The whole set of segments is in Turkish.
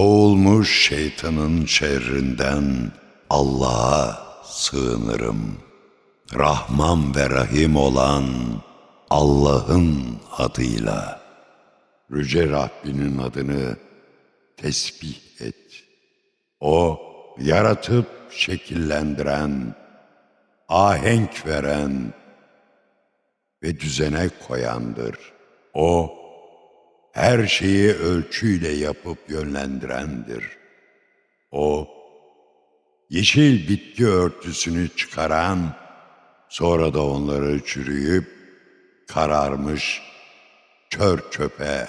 Kovulmuş şeytanın şerrinden Allah'a sığınırım. Rahman ve Rahim olan Allah'ın adıyla. Yüce Rabbinin adını tesbih et. O yaratıp şekillendiren, ahenk veren ve düzene koyandır. O her şeyi ölçüyle yapıp yönlendirendir. O yeşil bitki örtüsünü çıkaran, sonra da onları çürüyüp kararmış kör çöpe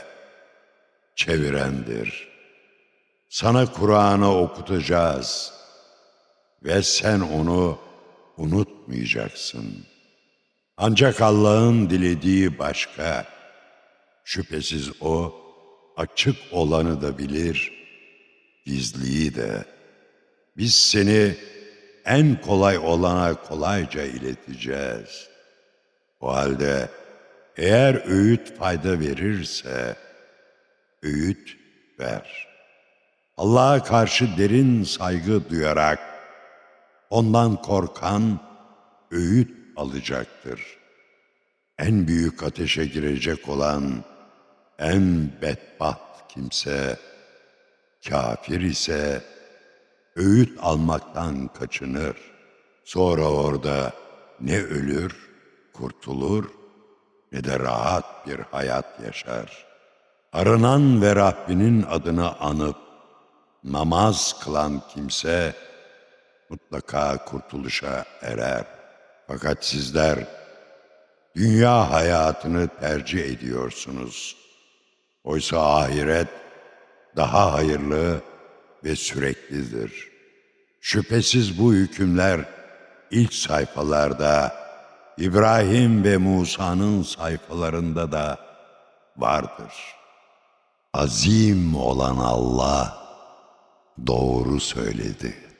çevirendir. Sana Kur'an'ı okutacağız ve sen onu unutmayacaksın. Ancak Allah'ın dilediği başka. Şüphesiz O açık olanı da bilir, gizliyi de. Biz seni en kolay olana kolayca ileteceğiz. O halde eğer öğüt fayda verirse öğüt ver. Allah'a karşı derin saygı duyarak ondan korkan öğüt alacaktır. En büyük ateşe girecek olan en bedbaht kimse, kafir ise öğüt almaktan kaçınır. Sonra orada ne ölür, kurtulur ne de rahat bir hayat yaşar. Arınan ve Rabbinin adını anıp namaz kılan kimse mutlaka kurtuluşa erer. Fakat sizler dünya hayatını tercih ediyorsunuz. Oysa ahiret daha hayırlı ve süreklidir. Şüphesiz bu hükümler ilk sayfalarda İbrahim ve Musa'nın sayfalarında da vardır. Azim olan Allah doğru söyledi.